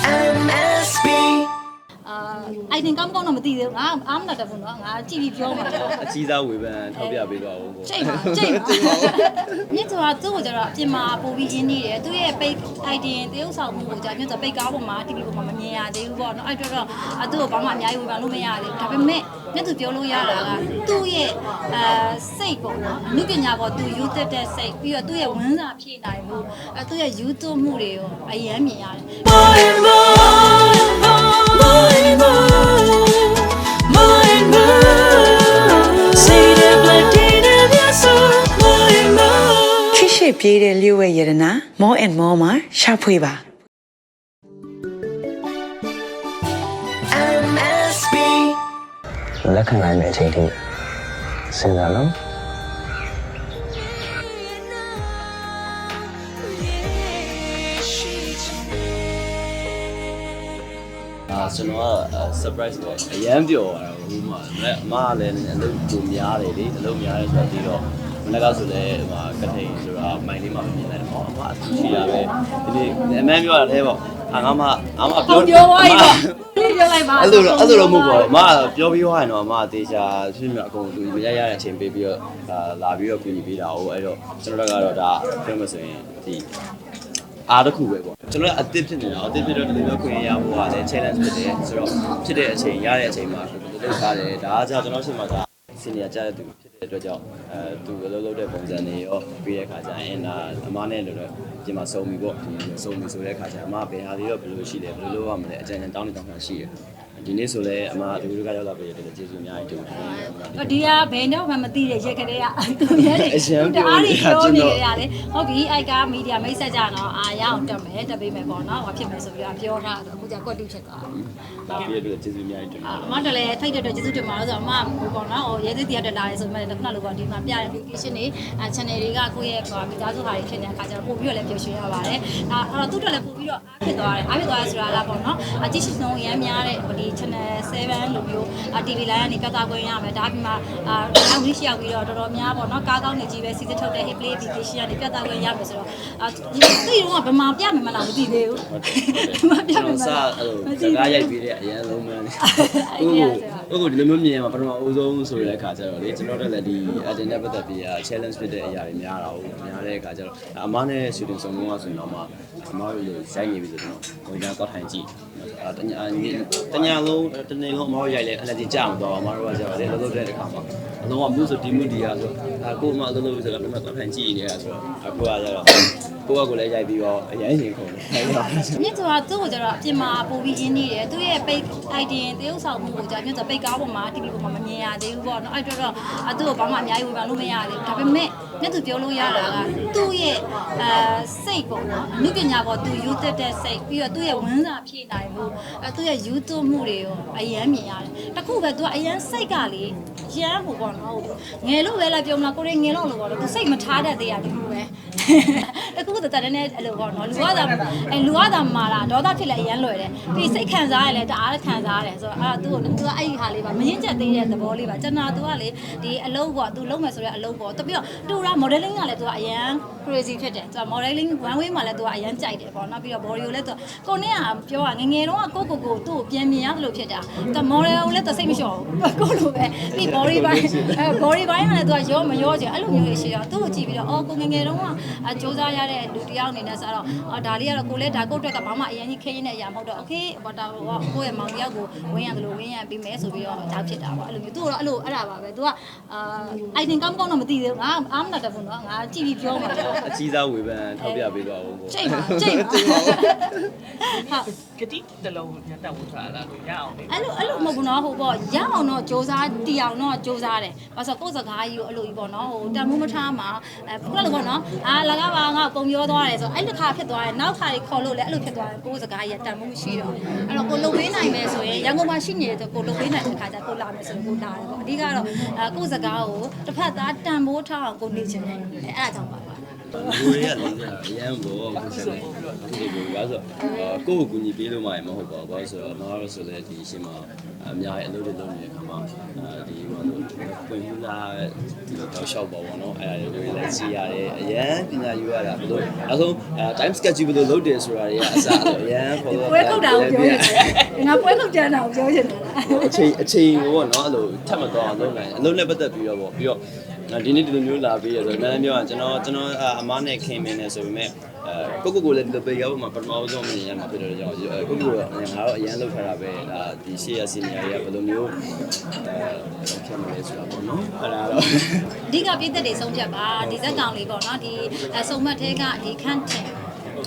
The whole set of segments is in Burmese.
MSB အာအိုင်တင်ကောင်းကောင်းတော့မသိသေးဘူးငါအားမနာတတ်ဘူးနော်ငါကြည့်ပြီးပြောမှာပေါ့အကြီးစားဝေဖန်ထောက်ပြပေးပါဦးကို ချိန်ပါချိန်ပါမြင့်စွာသူ့ကိုကျတော့အပြင်မှာပို့ပြီးရင်းနေတယ်သူ့ရဲ့ page item တရုပ်ဆောင်မှုကိုကြာမြင့်စွာ page ကားပေါ်မှာ TV ပေါ်မှာမမြင်ရသေးဘူးပေါ့နော်အဲ့တော့တော့အသူ့ကိုဘာမှအများကြီးဝေဖန်လို့မရသေးဘူးဒါပေမဲ့မြင့်သူပြောလို့ရတာကသူ့ရဲ့အဲစိတ်ပေါ့နော်အမှုပညာပေါ်သူယူသက်တဲ့စိတ်ပြီးတော့သူ့ရဲ့ဝန်းစာဖြည့်နိုင်မှုအဲသူ့ရဲ့ယူသွမှုတွေကိုအယမ်းမြင်ရတယ် More and more More ပြေးတဲ့လျှို့ဝဲရတနာ more and more မှာရှာဖွေပါ MSB လက်ခံနိုင်တဲ့အချိန်ထိစဉ်းစားလို့အာကျွန်တော်က surprise ပေါ့အရန်ပြောရတာဟိုမှာလည်းအမကလည်းအလုပ်ကိုများတယ်လေအလုပ်များတယ်ဆိုတော့ဒီတော့ မနေ့ကဆိုလည်းဟိုမှာကထိန်ဆိုတာမိုင်းလေးမှမမြင်လိုက်တော့အမအဆူရှိတာပဲဒီနေ့အမှန်ပြောရတယ်ပေါ့အာငါမအမဟုတ်ပြောသွားပြီပေါ့ပြောလိုက်ပါအဲ့လိုတော့အဲ့လိုတော့မဟုတ်ပါဘူးအမပြောပြီးသွားရင်တော့အမတေချာဖြစ်မြအကုန်လူမရရတဲ့အချိန်ပေးပြီးတော့ဒါလာပြီးတော့ပြင်ပေးတာဟုတ်အဲ့တော့ကျွန်တော်တို့ကတော့ဒါပြောမှဆိုရင်ဒီအားတစ်ခုပဲပေါ့ကျွန်တော်ကအသစ်ဖြစ်နေတာအသစ်ဖြစ်တော့ဒီလိုမျိုးခွင့်ရဖို့ကလည်း challenge ဖြစ်တယ်ဆိုတော့ဖြစ်တဲ့အချိန်ရတဲ့အချိန်မှာကိုယ်လုပ်ထားတယ်ဒါကကြာကျွန်တော်ရှိမှဒါ စီနီယာကြားတဲ့သူဖြစ်တဲ့အတွက်ကြောင့်အဲသူအလုပ်လုပ်တဲ့ပုံစံတွေရောပြီးတဲ့ခါကျရင်ဒါအမနဲ့လို့တော့ဒီမှာစုံပြီပေါ့ဒီမှာစုံပြီဆိုတဲ့ခါကျအမဘယ်ဟာလေးတော့ဘယ်လိုရှိလဲဘယ်လိုလုပ်ရမလဲအကြံဉာဏ်တောင်းနေတောင်းတာရှိတယ် ဒီနေ့ဆိုလဲအမဒီလိုကရောက်လာပြီတဲ့ကျေးဇူးအများကြီးတင်ပါတယ်ဒီကဘယ်တော့မှမသိတဲ့ရက်ကလေးကသူရဲလေအရင်ပြောတအားနေကြီးတာပြောကျွန်နေတော်ရတယ်ဟုတ်ပြီအိုက်ကမီဒီယာမိတ်ဆက်ကြတော့အာရအောင်တက်မယ်တက်ပေးမယ်ပေါ့နော်ဟောဖြစ်မယ်ဆိုပြီးတော့ပြောထားတော့အခုကျကွက်တိဖြစ်သွားတယ်ဒါပြည့်အတွက်ကျေးဇူးအများကြီးတင်ပါအမတော်လည်းထိုက်တဲ့အတွက်ကျေးဇူးတင်ပါတယ်ဆိုတော့အမဟိုပေါ့နော်ဟိုရဲသေးတရားတက်လာတယ်ဆိုမှလည်းခုနလိုပေါ့ဒီမှာပြတဲ့ application တွေအဲ channel တွေကကိုယ့်ရဲ့ဟိုမိသားစုဟာတွေဖြစ်နေတဲ့အခါကျတော့ပို့ပြီးတော့လည်းပျော်ရွှင်ရပါတယ်။အဲအဲ့တော့သူ့တော်လည်းပို့ပြီးတော့အားဖြစ်သွားတယ်။အားဖြစ်သွားတယ်ဆိုတာကပေါ့နော်။အကြည့်ရှိဆုံးရမ်းများတဲ့ဟိုဒီ channel 7လိုမျိုး TV line ကနေပြသခွင့်ရမယ်။ဒါပြီးမှအာနောက်ဝီးရှိရောက်ပြီးတော့တော်တော်များပေါ့နော်။ကားကောင်းနေကြီးပဲစီစစ်ထုတ်တဲ့ Hey Play application ကနေပြသခွင့်ရမယ်ဆိုတော့အာဒီသူ့ရုံးကဗမာပြမယ်မလားမသိသေးဘူး။ဗမာပြကျွန်မယ်တော်မစလားအဲ့လိုမစသိကားဘူးရိုက်ပြီးတဲ့အရင်လုံးမှန်းနေအဲ့ဒီကဆိုတော့ ဟုတ်ကိုဒီလိုမျိုးမြင်ရမှာပထမအဦးဆုံးဆိုတဲ့အခါကျတော့လေကျွန်တော်တို့လည်းဒီ agenda ပတ်သက်ပြီး challenge ဖြစ်တဲ့အရာတွေများတာဟုတ်များတဲ့အခါကျတော့အမနဲ့ shooting ဆုံးလုံးကဆိုရင်တော့မှအမတို့လိုရိုက်နေပြီဆိုတော့ဝင်ကြတော့ထိုင်ကြည့်အဲတညာတညာလုံးတနေ့လုံးအမတို့ရိုက်လဲအဲ့ဒါကြာမတော့အမတို့ကကြာတယ်လုံးလုံးတဲ့အခါမှာအလုံးကဘူးဆိုဒီမှုဒီရဆိုအခုမှအလုံးလုံးဆိုတော့ပြမတော့ထိုင်ကြည့်နေတာဆိုတော့အခုကကျတော့ကိုကကိုလည်းရိုက်ပြီးတော့အရင်ရှင်ခုန်တယ်အဲ့ဒါမြင့်စွာသူ့ကိုကျတော့အပြင်မှာပို့ပြီးရင်းနေတယ်သူ့ရဲ့ page item တရုပ်ဆောင်မှုကိုကြာမြင့်စွာ page ကားပေါ်မှာ TV ပေါ်မှာမမြင်ရသေးဘူးပေါ့နော်အဲ့တော့တော့အသူ့ကိုဘာမှအများကြီးဝေဖန်လို့မရသေးဘူးဒါပေမဲ့ မြင့်သူပြောလို့ရတာကသူ့ရဲ့အဲစိတ်ပေါ့နော်အမှုပညာပေါ်သူယူသက်တဲ့စိတ်ပြီးတော့သူ့ရဲ့ဝန်းစာဖြည့်နိုင်မှုအဲသူ့ရဲ့ယူသွမှုတွေကိုအယမ်းမြင်ရတယ်တခုပဲသူကအယမ်းစိတ်ကလေရမ်းဟိုပေါ့နော်ဟိုငယ်လို့ပဲလားပြောမလားကိုရင်ငယ်လို့လို့ပေါ့နော်သူစိတ်မထားတတ်သေးရတခုပဲတခုတည်းတည်းနဲ့အဲ့လိုပေါ့နော်လူကသာအဲလူကသာမာတာဒေါသဖြစ်လဲအရန်လွယ်တယ်ပြီးစိတ်ခံစားရလဲတအားခံစားရတယ်ဆိုတော့အဲ့ဒါသူ့ကိုသူကအဲ့ဒီဟာလေးပါမရင်ကျက်သေးတဲ့သဘောလေးပါကျွန်တော်သူကလေဒီအလုပ်ပေါ့သူလုပ်မယ်ဆိုတဲ့အလုပ်ပေါ့တပြီးတော့တူတာ modeling ကလည်းသူကအရန် crazy ဖြစ်တယ်သူက modeling one way မှာလည်းသူကအရန်ကြိုက်တယ်ပေါ့နော်ပြီးတော့ body ကိုလည်းသူကိုနဲ့ကပြောတာငငယ်တော့ကိုကိုကိုသူ့ကိုပြန်မြင်ရတယ်လို့ဖြစ်တာသူ model ကိုလည်းသူစိတ်မလျှော့ဘူးကိုလိုပဲပြီး body ပိုင်းအဲ body ပိုင်းကလည်းသူကရောမရောချင်အဲ့လိုမျိုးလေးရှိတော့သူ့ကိုကြည့်ပြီးတော့အော်ကိုငငယ်တော့ကအစူးစမ်းရတဲ့လူတစ်ယောက်အနေနဲ့ဆိုတော့အော်ဒါလေးကတော့ကိုလည်းဒါကိုအတွက်ကဘာမှအရင်ကြီးခင်းနေတဲ့အရာမဟုတ်တော့ okay ဘာတာဟိုကိုယ့်ရဲ့မောင်တယောက်ကိုဝင်းရတယ်လို့ဝင်းရပြီးမယ်ဆိုပြီးတော့ဒါဖြစ်တာပေါ့အဲ့လိုမျိုးသူကတော့အဲ့လိုအဲ့ဒါပါပဲသူကအာအိုင်တင်ကောင်းကောင်းတော့မသိသေးဘူးငါအားမနာတတ်ဘူးနော်ငါကြည့်ပြီးပြောမှာပေါ့အကြီးစားဝေဖန်ထောက်ပြပေးပါဦးကိုချိန်ပါချိန်ပါဟုတ်ဂတိတလုံးညတ်တက်ဝထားတာလို့ရအောင်လေအဲ့လိုအဲ့လိုမဟုတ်ဘူးနော်ဟိုပေါ့ရအောင်တော့စူးစမ်းတီအောင်တော့စူးစမ်းတယ်။ဘာလို့ကိုယ်စကားကြီးကိုအဲ့လိုကြီးပေါ့နော်ဟိုတန်မိုးမထားမှာအဲခုနကပေါ့နော်အာလကားပါငါပုံပြောသွားတယ်ဆိုအဲ့တစ်ခါဖြစ်သွားတယ်နောက်ခါကြီးခေါ်လို့လည်းအဲ့လိုဖြစ်သွားတယ်ကိုယ်စကားကြီးတန်မိုးမရှိတော့အဲ့တော့ကိုလုံဝေးနိုင်မယ်ဆိုရင်ရန်ကုန်မှာရှိနေတဲ့ကိုလုံဝေးနိုင်တဲ့ခါကျကိုလာမယ်ဆိုရင်ကိုလာတယ်ပေါ့အဓိကတော့အဲကိုယ်စကားကိုတစ်ဖက်သားတန်မိုးထားအောင်ကိုနေချင်တယ်အဲအဲ့ဒါကြောင့်ပါပါအလူတွေကလေးစားအရန်ဘောအခုဆိုအခုဒီဘာဆိုကိုယ့်ကိုကူညီပေးလို့မှမဟုတ်ပါဘူးဘာဆိုတော့မတော်ဆိုလည်းဒီရှင်းမှာအများကြီးအလုပ်တွေလုပ်နေတဲ့ခါမှာဒီဘာလို့ပွင့်မှုလားဒီတော့ရှောက်ပါဘောနော်အဲ့ဒါတွေလည်းစီရတယ်အရန်ပညာယူရတာဘလို့နောက်ဆုံး time schedule ဘယ်လိုလုပ်တယ်ဆိုတာတွေကအစားအရန်ပေါ်ပွဲခုတ်တာကိုပြောနေတယ်ငါပွဲခုတ်ကြမ်းတာကိုပြောနေတာလားအချိန်အချိန်ကိုပေါ့နော်အဲ့လိုထပ်မတော့အောင်လုပ်နိုင်အလုပ်နဲ့ပတ်သက်ပြီးတော့ပေါ့ပြီးတော့ ဒီနေ့ဒီလိုမျိုးလာပြီးရဆိုတော့အများကြီးပြောရင်ကျွန်တော်ကျွန်တော်အမားနဲ့ခင်မင်းနဲ့ဆိုပေမဲ့အဲကိုကိုကိုလည်းဒီလိုပဲရောက်မှာပထမဆုံးမြင်ရမှာဖြစ်တဲ့ကြောင့်ကိုကိုကငါတော့အရန်လောက်ထားတာပဲဒါဒီရှေ့ရစီနီယာတွေကဘယ်လိုမျိုးအဲဖြစ်မလဲဆိုတာပေါ့နော်အဲ့ဒါတော့အဓိကပြည့်သက်တွေဆုံးဖြတ်ပါဒီဇက်ကောင်လေးပေါ့နော်ဒီအစုံမတ်ထဲကဒီခန့်ထင်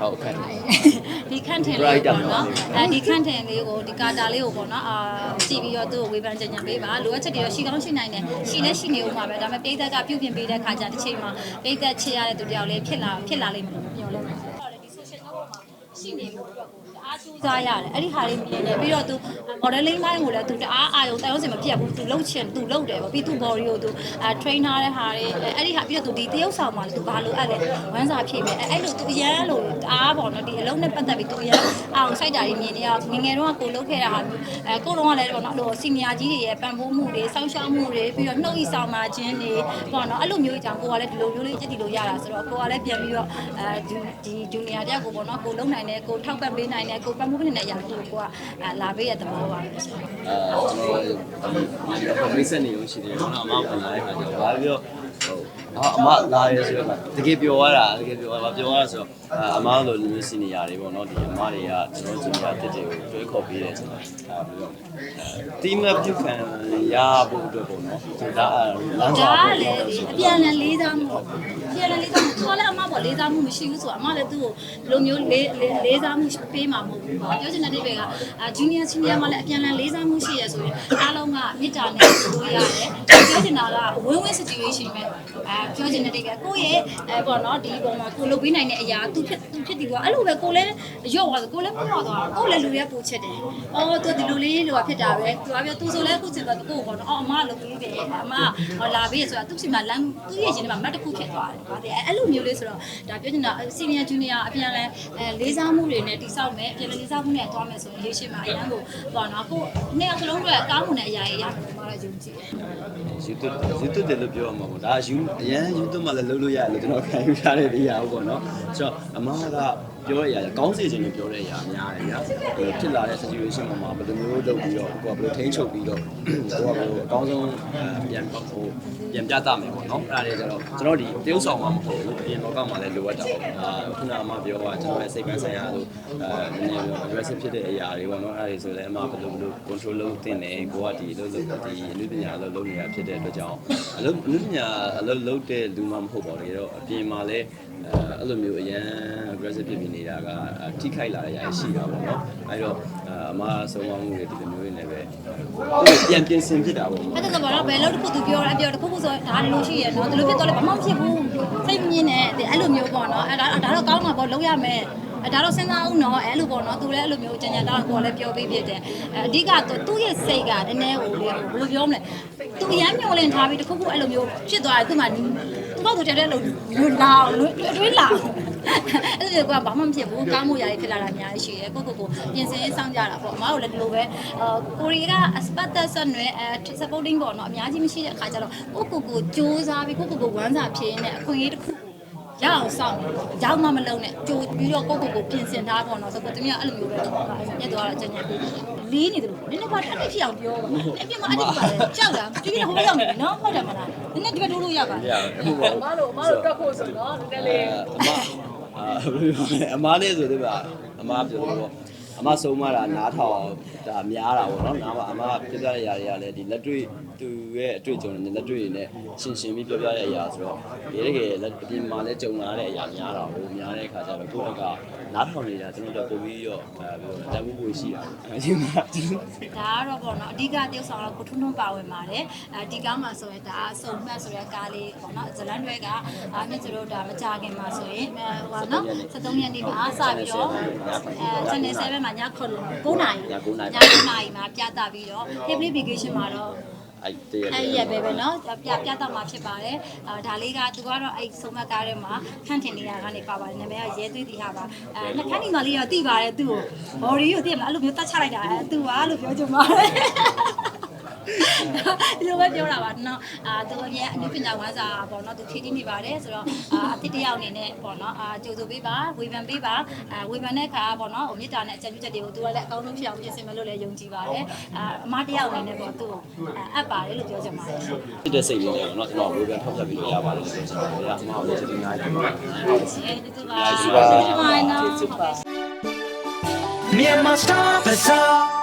ဟုတ်ကဲ့ဒီခန့်ထင်လေးပေါ့နော်အဲဒီခန့်ထင်လေးကိုဒီကာတာလေးကိုပေါ့နော်အာကြည့်ပြီးတော့သူ့ကိုဝေဖန်ကြံကြံပေးပါလိုအပ်ချက်တွေတော့ရှိကောင်းရှိနိုင်တယ်ရှိလဲရှိနေဦးမှာပဲဒါပေမဲ့ပိတ်သက်ကပြုတ်ပြင်ပေးတဲ့ခါကျတစ်ချိန်မှာပိတ်သက်ချစ်ရတဲ့သူတယောက်လေးဖြစ်လာဖြစ်လာလိမ့်မယ်လို့ပြောလို့ရတယ်ဒီ social network မှာရှိနေမှု အတွက်ကိုတအားကြိုးစားရတယ်အဲ့ဒီဟာလေးမြင်တယ်ပြီးတော့သူ modeling line ကိုလည်းသူတအားအာရုံတိုင်အောင်စင်မပြတ်ဘူးသူလှုပ်ချင်သူလှုပ်တယ်ပေါ့ပြီးသူ body ကိုသူအဲ train ထားတဲ့ဟာတွေအဲ့ဒီဟာပြီးတော့သူဒီတရုပ်ဆောင်မှာသူဘာလို့အဲ့လဲဝမ်းစာဖြည့်မယ်အဲ့လိုသူအရန်လို့တအားပေါ့နော်ဒီအလုံးနဲ့ပတ်သက်ပြီးသူအရန်အောင်စိုက်တာတွေမြင်နေရငငယ်တော့ကိုလှုပ်ခဲ့တာဟာမျိုးအဲကိုတော့ကလည်းပေါ့နော်အဲ့လိုစီနီယာကြီးတွေရဲ့ပံ့ပိုးမှုတွေစောင့်ရှောက်မှုတွေပြီးတော့နှုတ်ဤဆောင်မှာခြင်းတွေပေါ့နော်အဲ့လိုမျိုးအကြောင်းကိုကလည်းဒီလိုမျိုးလေးကြည့်တီလို့ရတာဆိုတော့ကိုကလည်းပြန်ပြီးတော့အဲဒီဒီဂျူနီယာတယောက်ကိုပေါ့နော်ကိုလုံနိုင်တယ်ကိုထောက်ပံ့ပေးနိုင်တယ်ကိုပံ့ပိုးပေးနိုင်တဲ့အရာကိုကိုကလာပေးရတဲ့သဘောပါပဲဆိုအဲကျွန်တော်ဒီမိတ်ဆက်နေလို့ရှိတယ်ကျွန်တော်အမကလာတဲ့ခါကျတော့ဘာပြောဟုတ်အမလာရဲဆိုတော့တကယ်ပြောရတာတကယ်ပြောရတာပြောရတာဆိုတော့အမလိုလူမျိုးစီနီယာတွေပေါ့နော်ဒီအမတွေကကျွန်တော်စီနီယာတက်တွေကိုတွေးခေါ်ပေးတယ်ဆိုတော့အဲဘယ်လိုတီမပြုတ်ခံရဖို့အတွက်ပေါ့နော်ဒါလမ်းစာဒါကပေါ့လေဒီအပြန်လည်လေးစားမှုအပြန်လည်လေးစားမှုသူက လည်းအမပေါ့လေးစားမှုမရှိဘူးဆိုတော့အမလည်းသူ့ကိုဒီလိုမျိုးလေးလေးစားမှုပေးမှာမဟုတ်ဘူးပေါ့ပြောချင်တဲ့ဒီဘက်ကအာဂျူနီယာစီနီယာမှာလည်းအပြန်လည်လေးစားမှုရှိရဆိုရင်အားလုံးကမေတ္တာနဲ့လို့ရတယ် ပြောချင်တာက win win situation ပဲအဲပြောချင်တဲ့ဒီဘက်ကိုယ့်ရဲ့အဲပေါ့နော်ဒီပုံမှာကိုလုပ်ပေးနိုင်တဲ့အရာသူဖြစ်သူဖြစ်ဒီကအဲ့လိုပဲကိုလည်းရော့သွားဆိုကိုလည်းပေါ့သွားကိုလည်းလူရဲပိုချက်တယ်အော်သူဒီလိုလေးလိုဖြစ်တာပဲသူကပြောသူဆိုလဲအခုစင်တော့ကိုပေါ့နော်အော်အမလုပ်ပေးတယ်အမဟောလာပေးရဆိုတာသူစီမှာလမ်းသူရဲ့ရှင်ထဲမှာမတ်တစ်ခုဖြစ်သွားတယ်ဗါတယ်အဲ့လိုမျိုးလေးဆိုတော့ဒါပြောချင်တာစီနီယာဂျူနီယာအပြန်လဲအဲလေးစားမှုတွေနဲ့တိဆောက်မယ်အပြန်လဲလေးစားမှုနဲ့သွားမယ်ဆိုရင်ရေးရှိမှာအရန်ကိုပေါ့နော်ကိုနှစ်ယောက်စလုံးတွေအကောင်းမှုနဲ့အရာကြီးရမယ်မှာတော့ယုံကြည်တယ် YouTube YouTube တယ်လို့ပြောရမှာပေါ့ဒါ you အရန် YouTube မှာလည်းလုပ်လို့ရတယ်လို့ကျွန်တော်ခံယူထားတဲ့နေရာပေါ့နော်ဆိုတော့အမက ပြောရရကောင်းစေခြင်းလို့ပြောတဲ့အရာများတယ်ညာဖြစ်လာတဲ့ situation မှာဘယ်လိုမျိုးလုပ်ပြီးတော့ကိုကဘယ်လိုထိန်းချုပ်ပြီးတော့ကိုကဘယ်လိုအကောင်းဆုံးပြန်ပေါ့ဟိုပြန်ပြသမယ်ပေါ့နော်အဲ့ဒါတွေကျတော့ကျွန်တော်ဒီတရုပ်ဆောင်မှမဟုတ်ဘူးပြင်တော့ကောက်မှလည်းလိုအပ်တာပေါ့အာခုနအမပြောတာကျွန်တော်ရဲ့စိတ်ပိုင်းဆိုင်ရာလို့အဲနည်းနည်း aggressive ဖြစ်တဲ့အရာတွေပေါ့နော်အဲ့ဒါတွေဆိုလည်းအမဘယ်လိုဘယ်လို control လုပ်သင့်တယ်ကိုကဒီလုပ်လုပ်ဒီအနုပညာလုပ်လုပ်နေတာဖြစ်တဲ့အတွက်ကြောင့်အလုပ်အနုပညာအလုပ်လုပ်တဲ့လူမှမဟုတ်ပါဘူးလေတော့အပြင်မှာလည်း အဲအဲ့လိုမျိုးအရန် aggressive ဖြစ်ပြီးနေတာကထိခိုက်လာတဲ့အရာရှိတာပေါ့နော်အဲ့တော့အမဆုံးမမှုတွေဒီလိုမျိုးတွေနဲ့ပဲပြန်ပြင်ဆင်ဖြစ်တာပေါ့အဲ့ဒါဆိုတော့ဘယ်လို့တစ်ခုသူပြောတယ်ပြောတစ်ခုခုဆိုဒါလိုရှိရနော်ဒီလိုဖြစ်တော့လည်းဘာမှမဖြစ်ဘူးစိတ်မငင်းနဲ့အဲ့လိုမျိုးပေါ့နော်အဲ့ဒါဒါတော့ကောင်းမှာပေါ့လုံးရမယ်အဲဒါတော့စဉ်းစားအောင်နော်အဲ့လိုပေါ့နော်သူလည်းအဲ့လိုမျိုးကြံကြံတောင်းကိုလည်းပြောပေးဖြစ်တယ်အဲအဓိကသူ့ရဲ့စိတ်ကနည်းနည်းဟိုလေဘယ်လိုပြောမလဲသူရမ်းမျောလင့်ထားပြီးတခုခုအဲ့လိုမျိုးဖြစ်သွားတယ်သူမှ သူ့ဘာသူတက်တဲ့လိုလွတ်လာလွတ်လာအဲ့ဒါကဘာမှမဖြစ်ဘူးကောင်းမှုရာကြီးဖြစ်လာတာအများကြီးရှိတယ်ကိုကိုကိုပြင်ဆင်စောင့်ကြတာပေါ့အမတို့လည်းဒီလိုပဲအာကိုရီကအစပတ်သက်ဆက်နွယ်အဲ supporting ပေါ့နော်အများကြီးမရှိတဲ့အခါကျတော့ကိုကိုကိုစူးစမ်းပြီးကိုကိုကိုဝမ်းစာဖြင်းနေအခွင့်အရေးတစ်ခု ရအောင်စောင့်ရောက်မှမလုံးနဲ့ကြိုပြီးတော့ကိုကိုကိုပြင်ဆင်ထားပေါ့နော်ဆိုတော့တမီးကအဲ့လိုမျိုးပဲညက်သွားတာကြံ့ကြံ့ပြီးလေးနေတယ်လို့နည်းနည်းပါတစ်ဖြစ်အောင်ပြောပါအဲ့ပြင်မှာအဲ့ဒီပါလေကြောက်တာတီးရဟိုရောက်နေပြီနော်ဟုတ်တယ်မလားနည်းနည်းဒီဘက်ထိုးလို့ရပါရဟုတ်ပါဘူးအမတို့အမတို့တွက်ဖို့ဆိုတော့နည်းနည်းလေးအမအာအမလေးဆိုတော့ဗျအမပြောလို့ပေါ့အမဆုံးမတာနားထောင်ဒါများတာပေါ့နော်နားမှာအမပြပြတဲ့ຢာတွေကလည်းဒီလက်တွေ့သူရဲ့အတွေ့အကြုံတွေနဲ့လက်တွေ့တွေနဲ့ရှင်းရှင်းပြီးပြောပြတဲ့အရာဆိုတော့ဒီတကယ်လက်အပြင်မှာလည်းကြုံလာတဲ့အရာများတာဟိုများတဲ့အခါကျတော့ကိုယ့်ဘက်ကနားထောင်နေတာကျွန်တော်တို့ပို့ပြီးတော့အဲပြောတန်ဖိုးပိုရှိတာအရင်ကဒါကတော့ပေါ့နော်အဓိကတယောက်ဆောင်တော့ကိုထွန်းထွန်းပါဝင်ပါတယ်အဲဒီကားမှာဆိုရင်ဒါစုံမှတ်ဆိုတဲ့ကားလေးပေါ့နော်ဇလန်တွေကအာမြင့်ကျတို့ဒါမကြခင်မှာဆိုရင်ဟိုနော်73ရက်နေ့မှာစပြီးတော့အဲ channel 7မှာည9 9နာရီည9နာရီမှာပြသပြီးတော့ Happy Vacation မှာတော့ အဲ့တရက် အဲ့ရပဲပဲเนาะပြပြတော့မှာဖြစ်ပါတယ်အာဒါလေးကသူကတော့အဲ့စုံမကားထဲမှာခန့်ထင်နေတာကနေပါပါတယ်နာမည်ကရဲသွေးတီဟာပါအဲနှခမ်းဒီမလေးတော့တိပါတယ်သူ့ကိုဘော်ဒီကိုသိရမလားအဲ့လိုမျိုးတတ်ချလိုက်တာသူကလို့ပြောချင်ပါတယ် ဒီလိုပဲပြောတာပါနော်အာသူအရင်အနုပညာဝါစာပေါ့နော်သူဖြည့်တည်နေပါတယ်ဆိုတော့အာအတစ်တယောက်အနေနဲ့ပေါ့နော်အာကြိုဆိုပေးပါဝေဖန်ပေးပါအာဝေဖန်တဲ့အခါပေါ့နော်ဟိုမေတ္တာနဲ့အကြံပြုချက်တွေကိုသူကလည်းအကောင်းဆုံးဖြစ်အောင်ပြင်ဆင်မယ်လို့လည်းယုံကြည်ပါတယ်အာအမတယောက်အနေနဲ့ပေါ့သူ့ကိုအပ်ပါတယ်လို့ပြောချင်ပါတယ်ဖြစ်တဲ့စိတ်လေးနဲ့တော့ကျွန်တော်ဝေပြန်ထောက်ဆက်ပြီးရပါတယ်ဆိုတော့ကျွန်တော်ရအမှားလို့ချက်တင်နိုင်တယ်ပါကျေးဇူးပါကျေးဇူးပါနော် Myanmar Star Bazaar